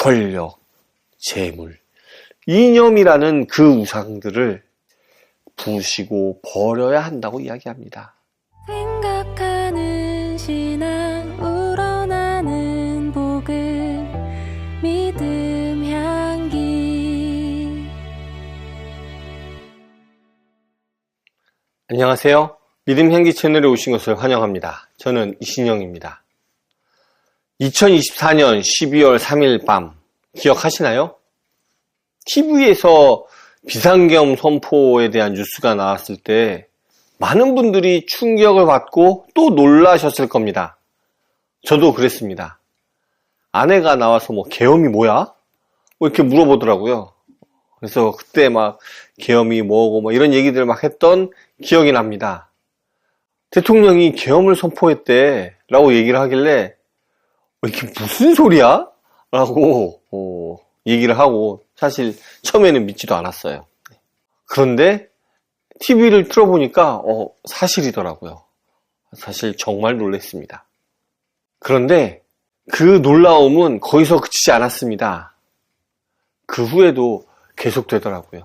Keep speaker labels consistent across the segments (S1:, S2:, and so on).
S1: 권력, 재물, 이념이라는 그 우상들을 부시고 버려야 한다고 이야기합니다.
S2: 생각하는 신앙 우러나는 복음 믿음 향기
S1: 안녕하세요. 믿음 향기 채널에 오신 것을 환영합니다. 저는 이신영입니다. 2024년 12월 3일 밤 기억하시나요? TV에서 비상계엄 선포에 대한 뉴스가 나왔을 때 많은 분들이 충격을 받고 또 놀라셨을 겁니다. 저도 그랬습니다. 아내가 나와서 뭐 계엄이 뭐야? 뭐 이렇게 물어보더라고요. 그래서 그때 막 계엄이 뭐고 뭐 이런 얘기들 막 했던 기억이 납니다. 대통령이 계엄을 선포했대 라고 얘기를 하길래 어, 이게 무슨 소리야? 라고 어, 얘기를 하고 사실 처음에는 믿지도 않았어요. 그런데 TV를 틀어보니까 어, 사실이더라고요. 사실 정말 놀랐습니다. 그런데 그 놀라움은 거기서 그치지 않았습니다. 그 후에도 계속되더라고요.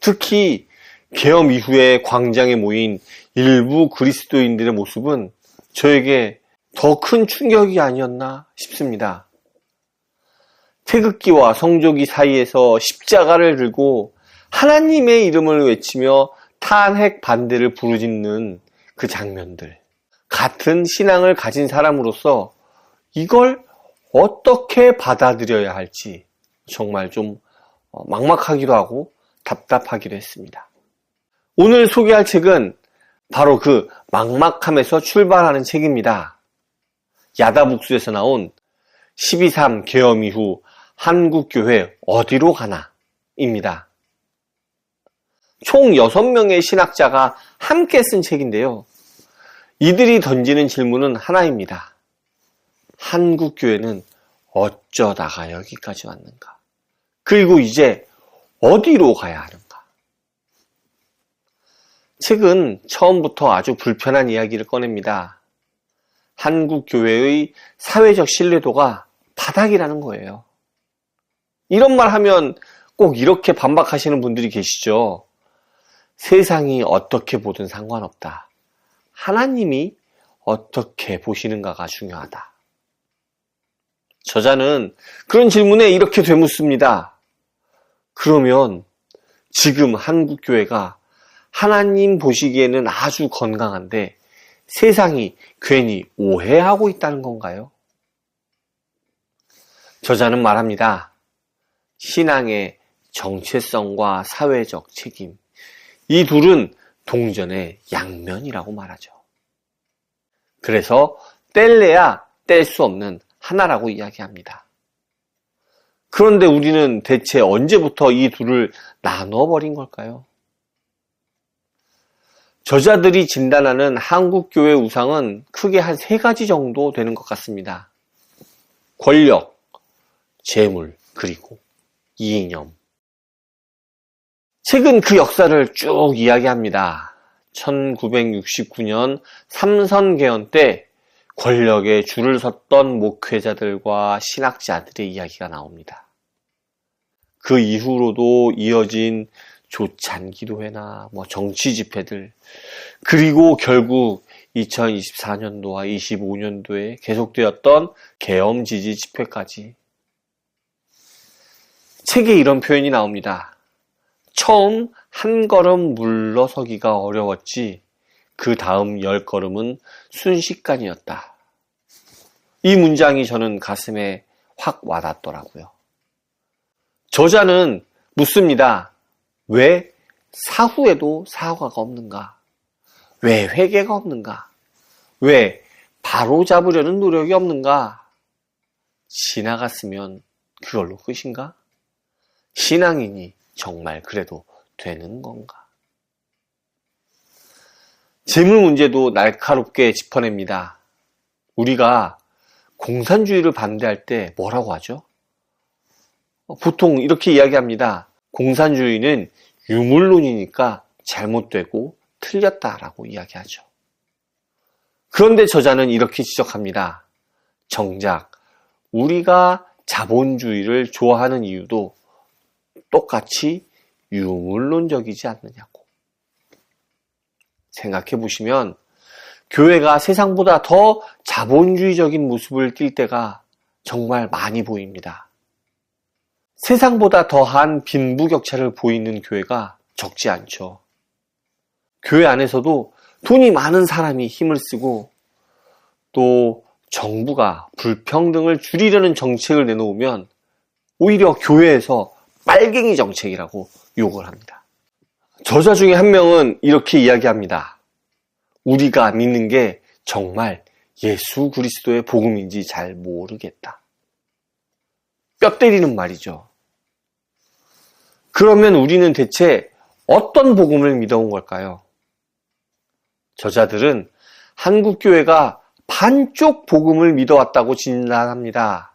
S1: 특히 계엄 이후에 광장에 모인 일부 그리스도인들의 모습은 저에게 더 큰 충격이 아니었나 싶습니다. 태극기와 성조기 사이에서 십자가를 들고 하나님의 이름을 외치며 탄핵 반대를 부르짖는 그 장면들. 같은 신앙을 가진 사람으로서 이걸 어떻게 받아들여야 할지 정말 좀 어, 막막하기도 하고 답답하기도 했습니다. 오늘 소개할 책은 바로 그 막막함에서 출발하는 책입니다. 야다북수에서 나온 12.3 계엄 이후 한국교회 어디로 가나? 입니다. 총 6명의 신학자가 함께 쓴 책인데요. 이들이 던지는 질문은 하나입니다. 한국교회는 어쩌다가 여기까지 왔는가? 그리고 이제 어디로 가야 하는가? 책은 처음부터 아주 불편한 이야기를 꺼냅니다. 한국 교회의 사회적 신뢰도가 바닥이라는 거예요. 이런 말 하면 꼭 이렇게 반박하시는 분들이 계시죠. 세상이 어떻게 보든 상관없다. 하나님이 어떻게 보시는가가 중요하다. 저자는 그런 질문에 이렇게 되묻습니다. 그러면 지금 한국교회가 하나님 보시기에는 아주 건강한데 세상이 괜히 오해하고 있다는 건가요? 저자는 말합니다. 신앙의 정체성과 사회적 책임. 이 둘은 동전의 양면이라고 말하죠. 그래서 뗄래야 뗄 수 없는 하나라고 이야기합니다. 그런데 우리는 대체 언제부터 이 둘을 나눠버린 걸까요? 저자들이 진단하는 한국교회 우상은 크게 한 세 가지 정도 되는 것 같습니다. 권력, 재물, 그리고 이념. 책은 그 역사를 쭉 이야기합니다. 1969년 삼선개헌 때 권력에 줄을 섰던 목회자들과 신학자들의 이야기가 나옵니다. 그 이후로도 이어진 조찬 기도회나 뭐 정치 집회들 그리고 결국 2024년도와 25년도에 계속되었던 계엄 지지 집회까지 책에 이런 표현이 나옵니다. 처음 한 걸음 물러서기가 어려웠지 그 다음 열 걸음은 순식간이었다. 이 문장이 저는 가슴에 확 와닿더라고요. 저자는 묻습니다. 왜 사후에도 사과가 없는가? 왜 회개가 없는가? 왜 바로 잡으려는 노력이 없는가? 지나갔으면 그걸로 끝인가? 신앙인이 정말 그래도 되는 건가? 재물 문제도 날카롭게 짚어냅니다. 우리가 공산주의를 반대할 때 뭐라고 하죠? 보통 이렇게 이야기합니다. 공산주의는 유물론이니까 잘못되고 틀렸다라고 이야기하죠. 그런데 저자는 이렇게 지적합니다. 정작 우리가 자본주의를 좋아하는 이유도 똑같이 유물론적이지 않느냐고. 생각해 보시면 교회가 세상보다 더 자본주의적인 모습을 띌 때가 정말 많이 보입니다. 세상보다 더한 빈부격차를 보이는 교회가 적지 않죠. 교회 안에서도 돈이 많은 사람이 힘을 쓰고 또 정부가 불평등을 줄이려는 정책을 내놓으면 오히려 교회에서 빨갱이 정책이라고 욕을 합니다. 저자 중에 한 명은 이렇게 이야기합니다. 우리가 믿는 게 정말 예수 그리스도의 복음인지 잘 모르겠다. 뼈 때리는 말이죠. 그러면 우리는 대체 어떤 복음을 믿어온 걸까요? 저자들은 한국교회가 반쪽 복음을 믿어왔다고 진단합니다.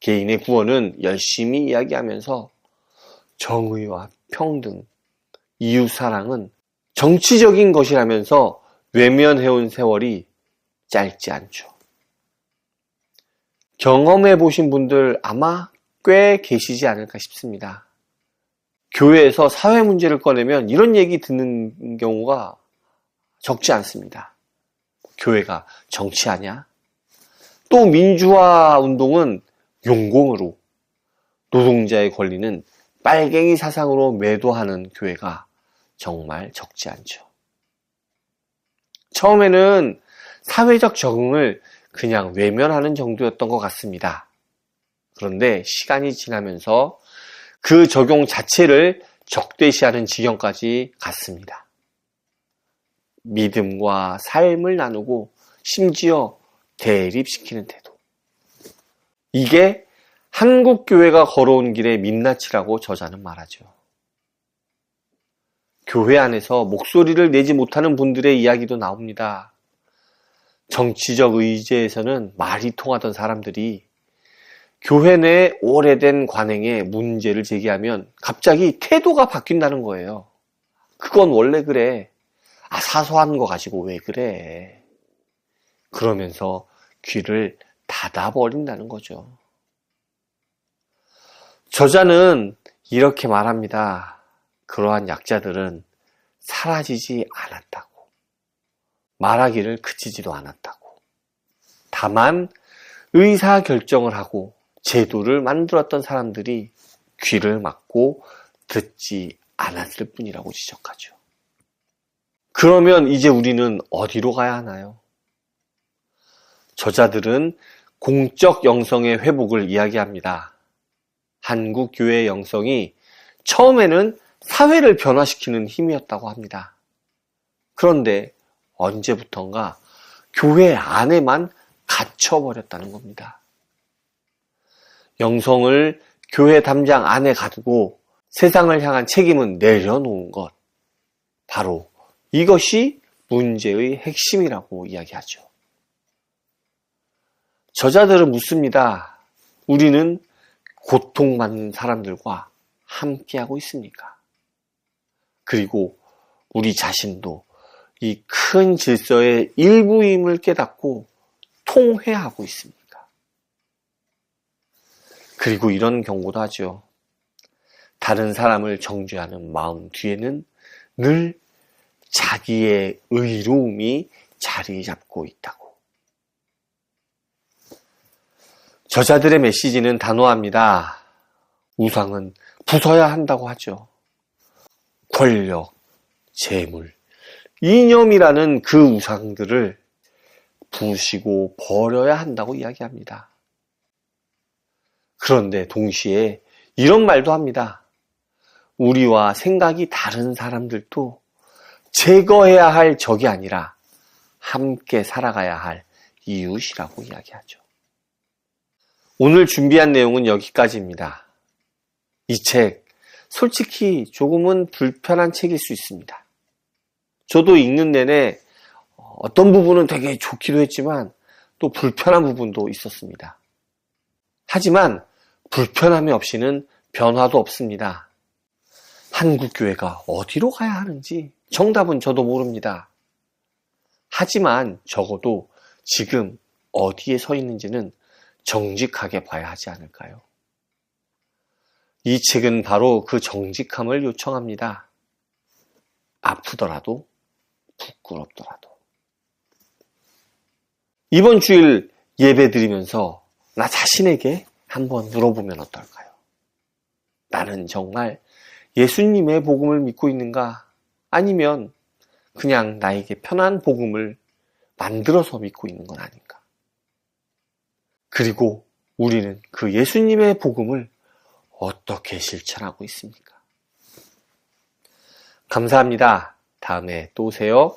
S1: 개인의 구원은 열심히 이야기하면서 정의와 평등, 이웃사랑은 정치적인 것이라면서 외면해온 세월이 짧지 않죠. 경험해 보신 분들 아마 꽤 계시지 않을까 싶습니다. 교회에서 사회 문제를 꺼내면 이런 얘기 듣는 경우가 적지 않습니다. 교회가 정치하냐? 또 민주화 운동은 용공으로 노동자의 권리는 빨갱이 사상으로 매도하는 교회가 정말 적지 않죠. 처음에는 사회적 적응을 그냥 외면하는 정도였던 것 같습니다. 그런데 시간이 지나면서 그 적용 자체를 적대시하는 지경까지 갔습니다. 믿음과 삶을 나누고 심지어 대립시키는 태도. 이게 한국 교회가 걸어온 길의 민낯이라고 저자는 말하죠. 교회 안에서 목소리를 내지 못하는 분들의 이야기도 나옵니다. 정치적 의제에서는 말이 통하던 사람들이 교회 내 오래된 관행에 문제를 제기하면 갑자기 태도가 바뀐다는 거예요. 그건 원래 그래. 아, 사소한 거 가지고 왜 그래. 그러면서 귀를 닫아버린다는 거죠. 저자는 이렇게 말합니다. 그러한 약자들은 사라지지 않았다고. 말하기를 그치지도 않았다고. 다만 의사 결정을 하고 제도를 만들었던 사람들이 귀를 막고 듣지 않았을 뿐이라고 지적하죠. 그러면 이제 우리는 어디로 가야 하나요? 저자들은 공적 영성의 회복을 이야기합니다. 한국 교회의 영성이 처음에는 사회를 변화시키는 힘이었다고 합니다. 그런데 언제부턴가 교회 안에만 갇혀버렸다는 겁니다. 영성을 교회 담장 안에 가두고 세상을 향한 책임은 내려놓은 것. 바로 이것이 문제의 핵심이라고 이야기하죠. 저자들은 묻습니다. 우리는 고통받는 사람들과 함께하고 있습니까? 그리고 우리 자신도 이 큰 질서의 일부임을 깨닫고 통회하고 있습니까? 그리고 이런 경고도 하죠. 다른 사람을 정죄하는 마음 뒤에는 늘 자기의 의로움이 자리 잡고 있다고. 저자들의 메시지는 단호합니다. 우상은 부숴야 한다고 하죠. 권력, 재물, 이념이라는 그 우상들을 부시고 버려야 한다고 이야기합니다. 그런데 동시에 이런 말도 합니다. 우리와 생각이 다른 사람들도 제거해야 할 적이 아니라 함께 살아가야 할 이웃이라고 이야기하죠. 오늘 준비한 내용은 여기까지입니다. 이 책, 솔직히 조금은 불편한 책일 수 있습니다. 저도 읽는 내내 어떤 부분은 되게 좋기도 했지만 또 불편한 부분도 있었습니다. 하지만 불편함이 없이는 변화도 없습니다. 한국 교회가 어디로 가야 하는지 정답은 저도 모릅니다. 하지만 적어도 지금 어디에 서 있는지는 정직하게 봐야 하지 않을까요? 이 책은 바로 그 정직함을 요청합니다. 아프더라도, 부끄럽더라도. 이번 주일 예배 드리면서 나 자신에게 한번 물어보면 어떨까요? 나는 정말 예수님의 복음을 믿고 있는가? 아니면 그냥 나에게 편한 복음을 만들어서 믿고 있는 건 아닌가? 그리고 우리는 그 예수님의 복음을 어떻게 실천하고 있습니까? 감사합니다. 다음에 또 오세요.